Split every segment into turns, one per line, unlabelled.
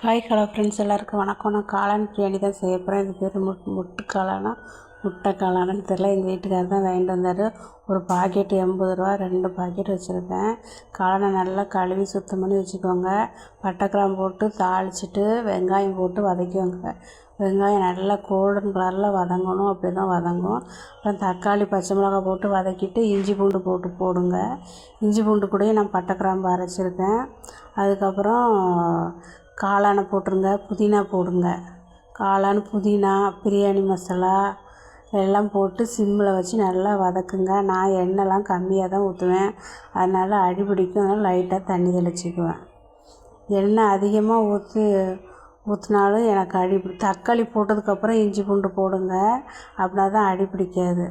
Hi hello friends எல்லாருக்கும் வணக்கம். நான் காளான் பிரியாணி தான் செய்ய போகிறேன் இது பேர் முட் முட்டு காளானா முட்டை காளானான்னு தெரில எங்கள் வீட்டுக்காரர் தான் வாங்கிட்டு வந்தார். ஒரு பாக்கெட் எண்பது ரூபா ரெண்டு பாக்கெட் வச்சுருக்கேன் காளானை நல்லா கழுவி சுத்தம் பண்ணி வச்சுக்கோங்க. பட்டை கிராம்பு போட்டு தாளிச்சிட்டு வெங்காயம் போட்டு வதக்கிக்கோங்க. வெங்காயம் நல்லா கோல்டன் கலரில் வதங்கணும். அப்படி தான் வதங்கும். அப்புறம் தக்காளி பச்சை மிளகாய் போட்டு வதக்கிட்டு இஞ்சி பூண்டு போட்டு போடுங்க. இஞ்சி பூண்டு கூடயும் நான் பட்டை கிராம்பு அரைச்சிருக்கேன். அதுக்கப்புறம் காளானை போட்டுருங்க புதினா போடுங்க. காளான் புதினா பிரியாணி மசாலா எல்லாம் போட்டு சிம்மில் வச்சு நல்லா வதக்குங்க. நான் எண்ணெய்லாம் கம்மியாக தான் ஊற்றுவேன். அதனால் அடி பிடிக்கும். அதனால் லைட்டாக தண்ணி தெளிச்சிக்குவேன். எண்ணெய் அதிகமாக ஊற்றி ஊற்றினாலும் எனக்கு அடி தக்காளி போட்டதுக்கப்புறம் இஞ்சி பூண்டு போடுங்க. அப்படின்னா தான் அடி பிடிக்காது.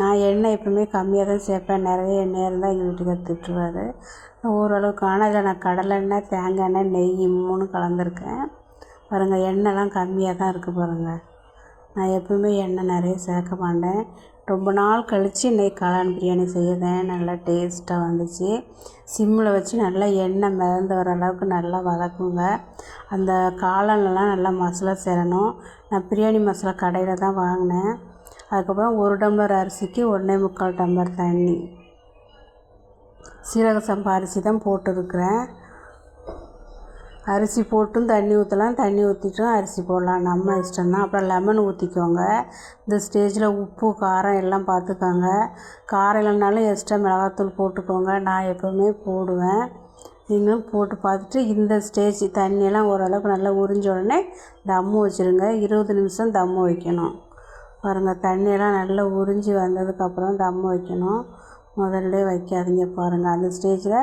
நான் எண்ணெய் எப்பவுமே கம்மியாக தான் சேர்ப்பேன். நிறைய எண்ணெயாக இருந்தால் எங்கள் வீட்டுக்காரர் திட்டுவார். ஓரளவுக்கு ஆனால் இதில் நான் கடலெண்ணெய் தேங்காய் எண்ணெய் நெய் மூணு கலந்துருக்கேன். பாருங்கள் எண்ணெய்லாம் கம்மியாக தான் இருக்குது பாருங்கள் நான் எப்பவுமே எண்ணெய் நிறைய சேர்க்க மாட்டேன். ரொம்ப நாள் கழித்து இன்றைக்கி காளான் பிரியாணி செய்தேன் நல்லா டேஸ்ட்டாக வந்துச்சு. சிம்மில் வச்சு நல்லா எண்ணெய் மிதந்து வர அளவுக்கு நல்லா வதக்குங்க. அந்த காளான்லாம் நல்லா மசாலா சேரணும். நான் பிரியாணி மசாலா கடையில் தான் வாங்கினேன். அதுக்கப்புறம் ஒரு டம்ளர் அரிசிக்கு ஒன்றே முக்கால் டம்ளர் தண்ணி. சீரக சம்பா அரிசி தான் போட்டிருக்கிறேன். அரிசி போட்டும் தண்ணி ஊற்றலாம் தண்ணி ஊற்றிட்டும் அரிசி போடலாம். நம்ம இஷ்டம் தான் அப்புறம் லெமன் ஊற்றிக்கோங்க இந்த ஸ்டேஜில் உப்பு காரம் எல்லாம் பார்த்துக்கோங்க காரம் இல்லைனாலும் எக்ஸ்ட்ரா மிளகாத்தூள் போட்டுக்கோங்க. நான் எப்போவுமே போடுவேன். நீங்களும் போட்டு பார்த்துட்டு இந்த ஸ்டேஜ் தண்ணியெல்லாம் ஓரளவுக்கு நல்லா உறிஞ்ச உடனே தம்மு வச்சுருங்க. இருபது நிமிஷம் தம்மு வைக்கணும். பாருங்கள் தண்ணியெல்லாம் நல்லா உறிஞ்சி வந்ததுக்கப்புறம் தம் வைக்கணும். முதல்ல வைக்காதீங்க பாருங்கள் அந்த ஸ்டேஜில்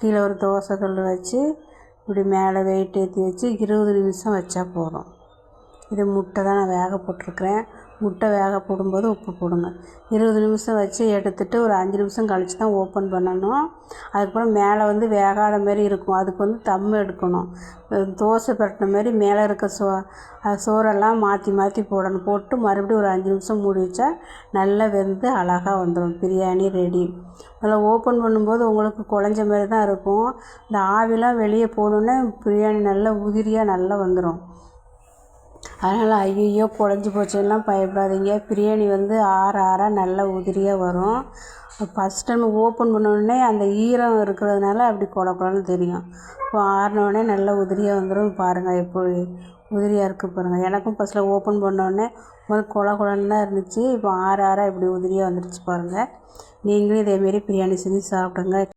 கீழே ஒரு தோசைக்கல் வச்சு இப்படி மேலே வெயிட் ஏற்றி வச்சு இருபது நிமிஷம் வச்சா போதும். இது முட்டை தான் நான் வேக போட்டிருக்கிறேன். முட்டை வேக போடும்போது உப்பு போடுங்க. இருபது நிமிஷம் வச்சு எடுத்துட்டு ஒரு அஞ்சு நிமிஷம் கழித்து தான் ஓப்பன் பண்ணணும். அதுக்கப்புறம் மேலே வந்து வேகாத மாரி இருக்கும். அதுக்கு வந்து தம் எடுக்கணும். தோசை பரட்டின மாரி மேலே இருக்க சோ சோறெல்லாம் மாற்றி மாற்றி போடணும். போட்டு மறுபடியும் ஒரு அஞ்சு நிமிஷம் மூடி வச்சா நல்லா வெந்து அழகாக வந்துடும் பிரியாணி ரெடி அதில் ஓப்பன் பண்ணும்போது உங்களுக்கு குழஞ்ச மாதிரி தான் இருக்கும். இந்த ஆவிலாம் வெளியே போனோன்னே பிரியாணி நல்லா உதிரியாக நல்லா வந்துடும் அதனால் ஐயையோ குழஞ்சி போச்சேன்னுலாம் பயப்படாதீங்க. பிரியாணி வந்து ஆற ஆற நல்லா உதிரியாக வரும். ஃபஸ்ட் டைம் ஓப்பன் பண்ணோடனே அந்த ஈரம் இருக்கிறதுனால அப்படி கொல கொலன்னு தெரியும். இப்போ ஆறினோடனே நல்லா உதிரியாக வந்துடும் பாருங்கள் எப்படி உதிரியாக இருக்குது பாருங்கள் எனக்கும் ஃபஸ்ட்டில் ஓப்பன் பண்ணோடனே முதல் கொல கொலன்னு தான் இருந்துச்சு. இப்போ ஆற ஆற இப்படி உதிரியாக வந்துடுச்சு பாருங்கள் நீங்களும் இதேமாரி பிரியாணி செஞ்சு சாப்பிடுங்க.